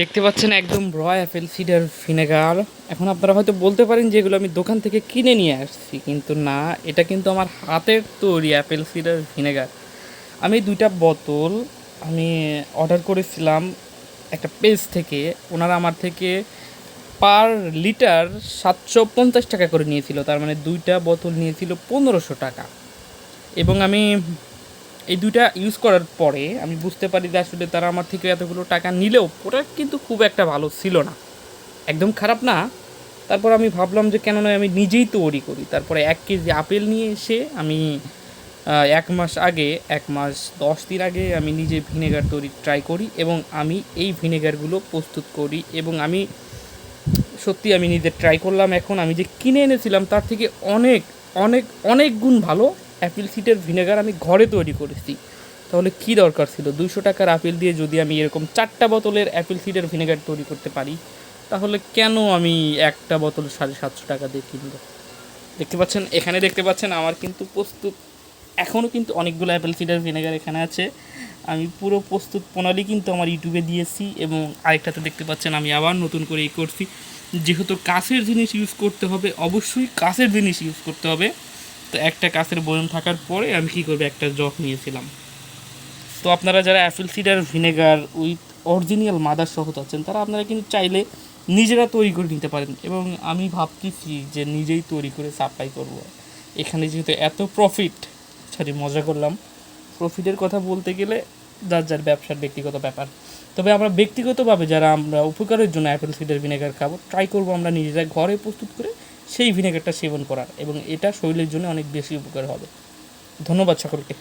দেখতে পাচ্ছেন একদম র অ্যাপেল সিডার ভিনেগার এখন আপনারা হয়তো বলতে পারেন যে এগুলো আমি দোকান থেকে কিনে নিয়ে আসছি, কিন্তু না, এটা কিন্তু আমার হাতের তৈরি অ্যাপেল সিডার ভিনেগার আমি দুইটা বোতল আমি অর্ডার করেছিলাম একটা পেজ থেকে। ওনারা আমার থেকে পার লিটার সাতশো পঞ্চাশ টাকা করে নিয়েছিল। তার মানে দুইটা বোতল নিয়েছিল পনেরোশো টাকা। এবং আমি এই দুইটা ইউজ করার পরে আমি বুঝতে পারি যে আসলে তারা আমার থেকে এতগুলো টাকা নিলেও প্রোডাক্ট কিন্তু খুব একটা ভালো ছিল না। একদম খারাপ না। তারপর আমি ভাবলাম যে কেন নয় আমি নিজেই তৈরি করি। তারপরে এক কেজি আপেল নিয়ে এসে আমি এক মাস আগে, এক মাস দশ দিন আগে আমি নিজে ভিনেগার তৈরি ট্রাই করি এবং আমি এই ভিনেগারগুলো প্রস্তুত করি এবং আমি সত্যি আমি নিজে ট্রাই করলাম। এখন আমি যে কিনে এনেছিলাম তার থেকে অনেক অনেক অনেক গুণ ভালো অ্যাপেল সিডের ভিনেগার আমি ঘরে তৈরি করেছি। তাহলে কি দরকার ছিল? দুশো টাকার আপেল দিয়ে যদি আমি এরকম চারটা বোতলের অ্যাপেল সিডের ভিনেগার তৈরি করতে পারি, তাহলে কেন আমি একটা বোতল সাড়ে সাতশো টাকা দিয়ে কিনবো? দেখতে পাচ্ছেন, এখানে দেখতে পাচ্ছেন আমার কিন্তু প্রস্তুত এখনও কিন্তু অনেকগুলো অ্যাপেল সিডার ভিনেগার এখানে আছে। আমি পুরো প্রস্তুত প্রণালী কিন্তু আমার ইউটিউবে দিয়েছি এবং আরেকটাতে দেখতে পাচ্ছেন, আমি আবার নতুন করে এই করছি। যেহেতু কাছের জিনিস ইউজ করতে হবে, অবশ্যই কাছের জিনিস ইউজ করতে হবে। তো একটা কাছের বয়ম থাকার পরে আমি কী করব? একটা জগ নিয়েছিলাম। তো আপনারা যারা apple cider, vinegar with original mother সহ আছেন, তারা আপনারা কিন্তু চাইলে নিজেরা তৈরি করে নিতে পারেন। এবং আমি ভাবতেছি যে নিজেই তৈরি করে সাপ্লাই করব। এখানে যেহেতু এত প্রফিট সরি মজা করলাম। প্রফিটের কথা বলতে গেলে যার যার ব্যবসার ব্যক্তিগত ব্যাপার। তবে আমরা ব্যক্তিগতভাবে যারা আমরা উপকারের জন্য অ্যাপেল সিডার, ভিনেগার খাব ট্রাই করব আমরা নিজেরা ঘরে প্রস্তুত করে সেই ভিনেগারটা সেবন করার এবং এটা শরীরের জন্য অনেক বেশি উপকার হবে। ধন্যবাদ সকলকে।